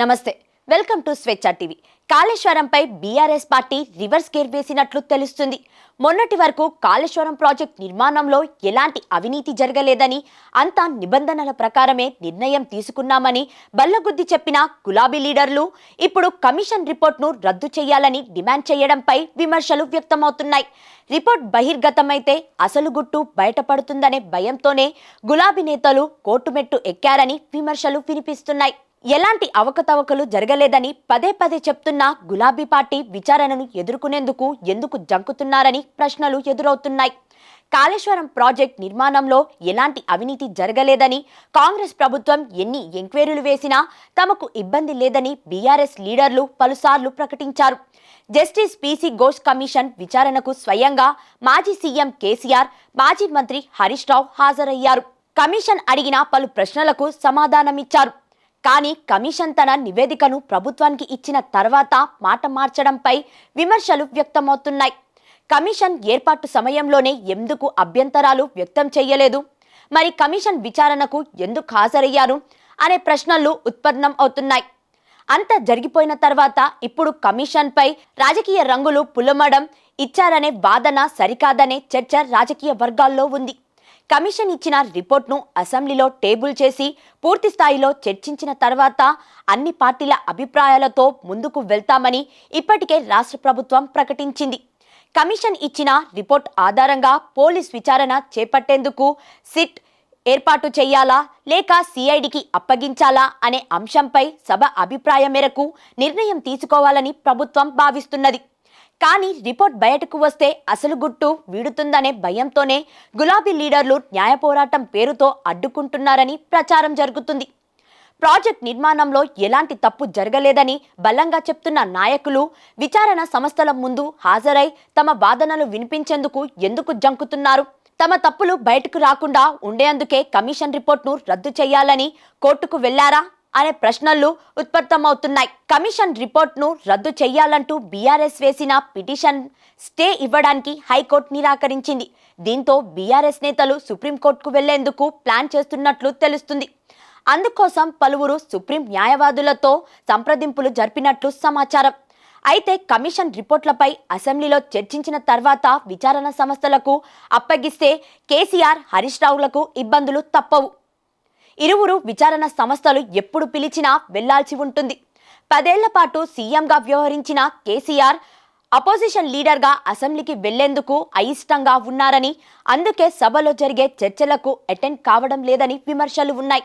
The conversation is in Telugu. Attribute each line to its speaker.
Speaker 1: నమస్తే. Welcome to Swecha TV. కాళేశ్వరంపై BRS party reverse gear వేసినట్లు తెలుస్తుంది. మొన్నటి వరకు కాళేశ్వరం ప్రాజెక్ట్ నిర్మాణంలో ఎలాంటి అవినీతి జరగలేదని అంతా నిబంధనల ప్రకారమే నిర్ణయం తీసుకున్నామని బల్లగుద్ది చెప్పిన గులాబీ లీడర్లు ఇప్పుడు కమిషన్ రిపోర్ట్ను రద్దు చేయాలని డిమాండ్ చేయడంపై విమర్శలు వ్యక్తమవుతున్నాయి. రిపోర్ట్ బహిర్గతమైతే అసలు గుట్టు బయటపడుతుందనే భయంతోనే గులాబీ నేతలు కోర్టుమెట్టు ఎక్కారని విమర్శలు వినిపిస్తున్నాయి. ఎలాంటి అవకతవకలు జరగలేదని పదే పదే చెప్తున్న గులాబీ పార్టీ విచారణను ఎదుర్కొనేందుకు ఎందుకు జంకుతున్నారని ప్రశ్నలు ఎదురవుతున్నాయి. కాళేశ్వరం ప్రాజెక్ట్ నిర్మాణంలో ఎలాంటి అవినీతి జరగలేదని కాంగ్రెస్ ప్రభుత్వం ఎన్ని ఎంక్వైరీలు వేసినా తమకు ఇబ్బంది లేదని బీఆర్ఎస్ లీడర్లు పలుసార్లు ప్రకటించారు. జస్టిస్ పీసీ ఘోష్ కమిషన్ విచారణకు స్వయంగా మాజీ సీఎం కేసీఆర్ మాజీ మంత్రి హరీష్ రావు హాజరయ్యారు. కమిషన్ అడిగిన పలు ప్రశ్నలకు సమాధానమిచ్చారు. కానీ కమిషన్ తన నివేదికను ప్రభుత్వానికి ఇచ్చిన తర్వాత మాట మార్చడంపై విమర్శలు వ్యక్తమవుతున్నాయి. కమిషన్ ఏర్పాటు సమయంలోనే ఎందుకు అభ్యంతరాలు వ్యక్తం చేయలేదు? మరి కమిషన్ విచారణకు ఎందుకు హాజరయ్యారు? అనే ప్రశ్నలు ఉత్పన్నం అవుతున్నాయి. అంత జరిగిపోయిన తర్వాత ఇప్పుడు కమిషన్పై రాజకీయ రంగులు పులమడం ఇచ్చారనే వాదన సరికాదనే చర్చ రాజకీయ వర్గాల్లో ఉంది. కమిషన్ ఇచ్చిన రిపోర్ట్ను అసెంబ్లీలో టేబుల్ చేసి పూర్తి స్థాయిలో చర్చించిన తర్వాత అన్ని పార్టీల అభిప్రాయాలతో ముందుకు వెళ్తామని ఇప్పటికే రాష్ట్ర ప్రభుత్వం ప్రకటించింది. కమిషన్ ఇచ్చిన రిపోర్ట్ ఆధారంగా పోలీస్ విచారణ చేపట్టేందుకు సిట్ ఏర్పాటు చేయాలా లేక సిఐడికి అప్పగించాలా అనే అంశంపై సభ అభిప్రాయం మేరకు నిర్ణయం తీసుకోవాలని ప్రభుత్వం భావిస్తున్నది. కానీ రిపోర్ట్ బయటకు వస్తే అసలు గుట్టు వీడుతుందనే భయంతోనే గులాబీ లీడర్లు న్యాయ పోరాటం పేరుతో అడ్డుకుంటున్నారని ప్రచారం జరుగుతుంది. ప్రాజెక్ట్ నిర్మాణంలో ఎలాంటి తప్పు జరగలేదని బలంగా చెప్తున్న నాయకులు విచారణ సంస్థల ముందు హాజరై తమ వాదనలు వినిపించేందుకు ఎందుకు జంకుతున్నారు? తమ తప్పులు బయటకు రాకుండా ఉండేందుకే కమిషన్ రిపోర్ట్ను రద్దు చేయాలని కోర్టుకు వెళ్ళారా? అనే ప్రశ్నలు ఉత్పత్తమవుతున్నాయి. కమిషన్ రిపోర్ట్ను రద్దు చేయాలంటూ బీఆర్ఎస్ వేసిన పిటిషన్ స్టే ఇవ్వడానికి హైకోర్టు నిరాకరించింది. దీంతో బీఆర్ఎస్ నేతలు సుప్రీంకోర్టుకు వెళ్ళేందుకు ప్లాన్ చేస్తున్నట్లు తెలుస్తుంది. అందుకోసం పలువురు సుప్రీం న్యాయవాదులతో సంప్రదింపులు జరిపినట్లు సమాచారం. అయితే కమిషన్ రిపోర్ట్లపై అసెంబ్లీలో చర్చించిన తర్వాత విచారణ సంస్థలకు అప్పగిస్తే కేసీఆర్ హరీష్ రావులకు ఇబ్బందులు తప్పవు. ఇరువురు విచారణ సంస్థలు ఎప్పుడు పిలిచినా వెళ్ళాల్సి ఉంటుంది. పదేళ్ళ పాటు సీఎంగా వ్యవహరించిన కేసీఆర్ అపోజిషన్ లీడర్గా అసెంబ్లీకి వెళ్ళేందుకు అయిష్టంగా ఉన్నారని అందుకే సభలో జరిగే చర్చలకు అటెండ్ కావడం లేదని విమర్శలు ఉన్నాయి.